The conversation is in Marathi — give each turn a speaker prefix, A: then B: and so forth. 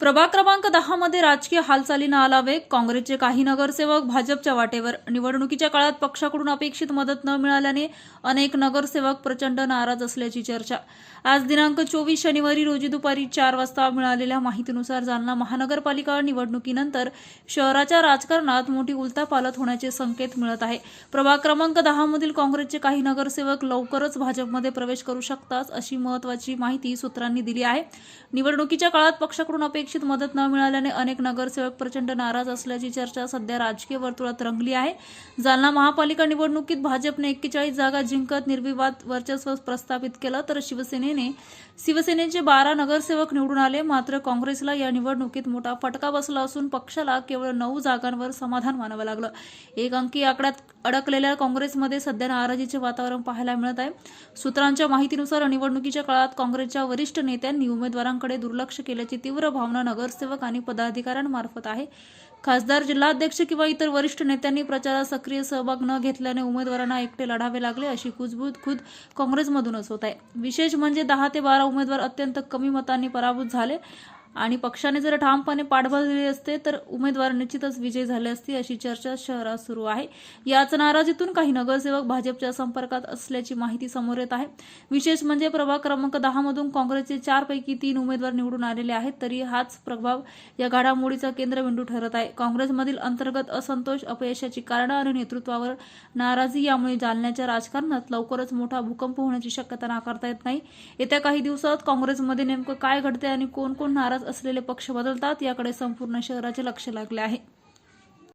A: प्रभाग क्रमांक दहामध्ये राजकीय हालचालींना आला वेग काँग्रेसचे काही नगरसेवक भाजपच्या वाटेवर निवडणुकीच्या काळात पक्षाकडून अपेक्षित मदत न मिळाल्याने अनेक नगरसेवक प्रचंड नाराज असल्याची चर्चा. आज दिनांक चोवीस शनिवारी रोजी दुपारी चार वाजता मिळालेल्या माहितीनुसार जालना महानगरपालिका निवडणुकीनंतर शहराच्या राजकारणात मोठी उलथापालत होण्याचे संकेत मिळत आहे. प्रभाग क्रमांक दहामधील काँग्रेसचे काही नगरसेवक लवकरच भाजपमध्ये प्रवेश करू शकतात अशी महत्वाची माहिती सूत्रांनी दिली आहे. निवडणुकीच्या काळात पक्षाकडून अपेक्षा अपेक्षित मदत न मिळाल्याने अनेक नगरसेवक प्रचंड नाराज असल्याची चर्चा सध्या राजकीय वर्तुळात रंगली आहे. जालना महापालिका निवडणुकीत भाजपने एक्केचाळीस जागा जिंकत निर्विवाद वर्चस्व प्रस्थापित केलं तर शिवसेनेने शिवसेनेचे बारा नगरसेवक निवडून आले मात्र काँग्रेसला या निवडणुकीत मोठा फटका बसला असून पक्षाला केवळ नऊ जागांवर समाधान मानावं लागलं. एक अंकी आकड्यात अडकलेल्या काँग्रेसमध्ये सध्या नाराजीचे वातावरण पाहायला मिळत आहे. सूत्रांच्या माहितीनुसार निवडणुकीच्या काळात काँग्रेसच्या वरिष्ठ नेत्यांनी उमेदवारांकडे दुर्लक्ष केल्याची तीव्र भावना नगरसेवक आणि पदाधिकाऱ्यांमार्फत आहे. खासदार जिल्हाध्यक्ष किंवा इतर वरिष्ठ नेत्यांनी प्रचारात सक्रिय सहभाग न घेतल्याने उमेदवारांना एकटे लढावे लागले अशी कुजबूज खुद काँग्रेसमधूनच होत आहे. विशेष म्हणजे दहा ते बारा उमेदवार अत्यंत कमी मतांनी पराभूत झाले. आणि पक्षाने जर ठामपणे पाठबळ दिले असते तर उमेदवार निश्चितच विजयी झाले असते अशी चर्चा शहरात सुरू आहे. याच नाराजीतून काही नगरसेवक भाजपच्या संपर्कात असल्याची माहिती समोर येत आहे. विशेष म्हणजे प्रभाग क्रमांक दहा मधून काँग्रेसचे चारपैकी तीन उमेदवार निवडून आलेले आहेत तरी हाच प्रभाव या घडामोडीचा केंद्रबिंदू ठरत आहे. काँग्रेसमधील अंतर्गत असंतोष अपयशाची कारणं आणि नेतृत्वावर नाराजी यामुळे जालन्याच्या राजकारणात लवकरच मोठा भूकंप होण्याची शक्यता नाकारता येत नाही. येत्या काही दिवसात काँग्रेसमध्ये नेमकं काय घडते आणि कोण कोण नाराज असलेले पक्ष बदलतात. याकडे संपूर्ण शहराचे लक्ष लागले आहे.